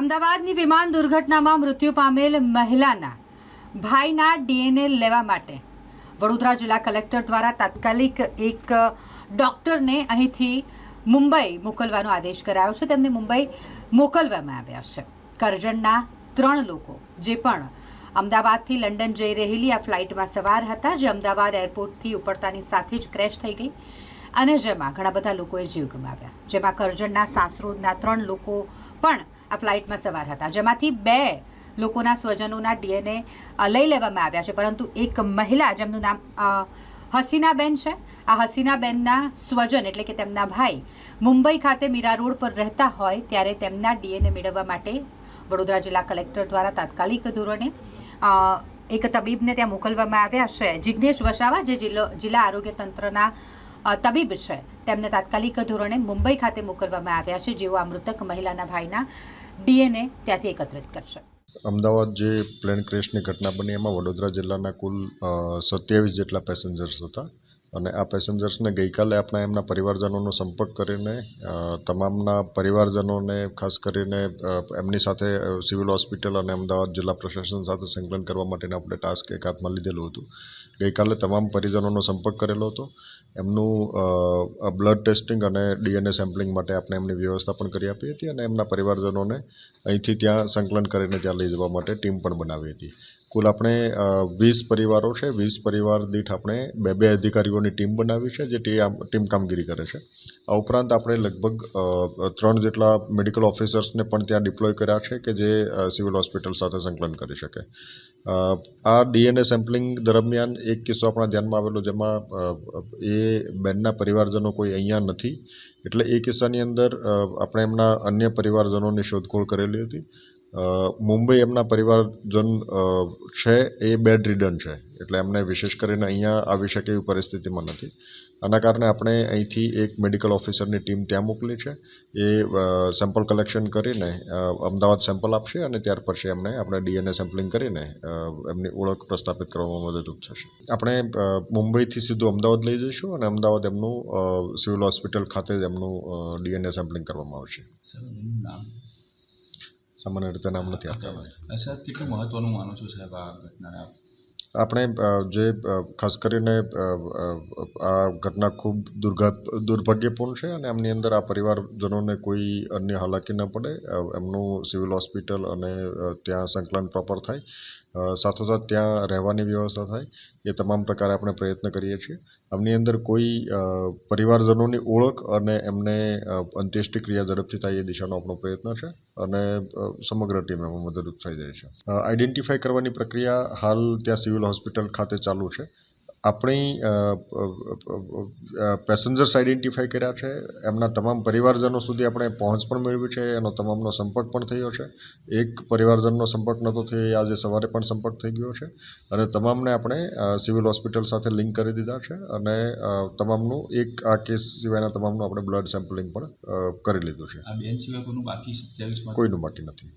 અમદાવાદની વિમાન દુર્ઘટનામાં મૃત્યુ પામેલ મહિલાના ભાઈના ડીએનએ લેવા માટે. વડોદરા જિલ્લા કલેક્ટર દ્વારા તાત્કાલિક એક ડોક્ટરને અહીંથી મુંબઈ મોકલવાનો આદેશ કરાયો છે. તેમને મુંબઈ મોકલવામાં આવ્યા છે. કરજણના ત્રણ લોકો જે પણ અમદાવાદથી લંડન જઈ રહેલી આ ફ્લાઇટમાં સવાર હતા, જે અમદાવાદ એરપોર્ટથી ઉપડતાની સાથે જ ક્રેશ થઈ ગઈ અને જેમાં ઘણા બધા લોકોએ જીવ ગુમાવ્યા. જેમાં કરજણના સાસરોદના ત્રણ લોકો પણ આ ફ્લાઇટમાં સવાર હતા. જેમાંથી બે લોકોના સ્વજનોના ડીએનએ લઈ લેવામાં આવ્યા છે. પરંતુ એક મહિલા, જેમનું નામ હસીનાબેન છે. આ હસીનાબેનના સ્વજન, એટલે કે તેમના ભાઈ, મુંબઈ ખાતે મીરા રોડ પર રહેતા હોય ત્યારે તેમના ડીએનએ મેળવવા માટે વડોદરા જિલ્લા કલેક્ટર દ્વારા તાત્કાલિક ધોરણે એક તબીબને ત્યાં મોકલવામાં આવ્યા છે. જિજ્ઞેશ વસાવા, જે જિલ્લો, જિલ્લા આરોગ્ય તંત્રના તબીબ છે. તેમને તાત્કાલિક ધોરણે મુંબઈ ખાતે મોકલવામાં આવ્યા છે, જેઓ આ મૃતક મહિલાના ભાઈના ડીએનએ ત્યાંથી એકત્રિત કરશે. અમદાવાદ જે પ્લેન ક્રેશની ઘટના બની, એમાં વડોદરા જિલ્લાના કુલ સત્યાવીસ જેટલા પેસેન્જર્સ હતા. અને આ પેસેન્જર્સને ગઈકાલે આપણે એમના પરિવારજનોનો સંપર્ક કરીને તમામના પરિવારજનોને, ખાસ કરીને એમની સાથે સિવિલ હોસ્પિટલ અને અમદાવાદ જિલ્લા પ્રશાસન સાથે સંકલન કરવા માટેના આપણે ટાસ્ક એક હાથમાં લીધેલું હતું. ગઈકાલે તમામ પરિજનોનો સંપર્ક કરેલો હતો. એમનું બ્લડ ટેસ્ટિંગ અને ડીએનએ સેમ્પલિંગ માટે આપણે એમની વ્યવસ્થા પણ કરી આપી હતી અને એમના પરિવારજનોને અહીંથી ત્યાં સંકલન કરીને ત્યાં લઈ જવા માટે ટીમ પણ બનાવી હતી. કુલ આપણે વીસ પરિવારો છે. વીસ પરિવાર દીઠ આપણે બે બે અધિકારીઓની ટીમ બનાવી છે, જે ટીમ કામગીરી કરે છે. આ ઉપરાંત આપણે લગભગ ત્રણ જેટલા મેડિકલ ઓફિસર્સને પણ ત્યાં ડિપ્લોય કર્યા છે કે જે સિવિલ હોસ્પિટલ સાથે સંકલન કરી શકે. આ ડીએનએ સેમ્પલિંગ દરમિયાન એક કિસ્સો આપણા ધ્યાનમાં આવેલો જેમાં એ બેનના પરિવારજનો કોઈ અહીંયા નથી. એટલે એ કિસ્સાની અંદર આપણે એમના અન્ય પરિવારજનોની શોધખોળ કરેલી હતી. મુંબઈ એમના પરિવારજન છે, એ બેડ રિડન છે. એટલે એમને વિશેષ કરીને અહીંયા આવી શકે એવી પરિસ્થિતિમાં નથી. આના કારણે આપણે અહીંથી એક મેડિકલ ઓફિસરની ટીમ ત્યાં મોકલી છે. એ સેમ્પલ કલેક્શન કરીને અમદાવાદ સેમ્પલ આપશે અને ત્યાર પછી એમને આપણે ડીએનએ સેમ્પલિંગ કરીને એમની ઓળખ પ્રસ્થાપિત કરવામાં મદદરૂપ થશે. આપણે મુંબઈથી સીધું અમદાવાદ લઈ જઈશું અને અમદાવાદ એમનું સિવિલ હોસ્પિટલ ખાતે જ એમનું ડીએનએ સેમ્પલિંગ કરવામાં આવશે. નામ? સામાન્ય રીતે નામ નથી આપતા સર કેટલું મહત્વનું માનો છો સાહેબ આ ઘટનાને આપ? આપણે જે ખાસ કરીને આ ઘટના ખૂબ દુર્ઘાત દુર્ભાગ્યપૂર્ણ છે અને એમની અંદર આ પરિવારજનોને કોઈ અન્ય હાલાકી ન પડે. એમનું સિવિલ હોસ્પિટલ અને ત્યાં સંકલન પ્રોપર થાય. સાથોસાથ ત્યાં રહેવાની વ્યવસ્થા થાય. એ તમામ પ્રકારે આપણે પ્રયત્ન કરીએ છીએ. આમની અંદર કોઈ પરિવારજનોની ઓળખ અને એમને અ, અંત્યેષ્ટિ ક્રિયા ઝડપથી થાય એ દિશાનો આપણો પ્રયત્ન છે અને સમગ્ર ટીમ એમાં મદદરૂપ થઈ જાય છે. આઈડેન્ટિફાય કરવાની પ્રક્રિયા હાલ ત્યાં સિવિલ હોસ્પિટલ ખાતે ચાલુ છે. આપણી પેસેન્જર્સ આઈડેન્ટિફાઈ કર્યા છે. એમના તમામ પરિવારજનો સુધી આપણે પહોંચ પણ મેળવી છે. એનો તમામનો સંપર્ક પણ થયો છે. એક પરિવારજનનો સંપર્ક નહોતો થયો એ આજે સવારે પણ સંપર્ક થઈ ગયો છે. અને તમામને આપણે સિવિલ હોસ્પિટલ સાથે લિંક કરી દીધા છે અને તમામનું એક આ કેસ સિવાયના તમામનું આપણે બ્લડ સેમ્પલિંગ પણ કરી લીધું છે. કોઈનું બાકી નથી.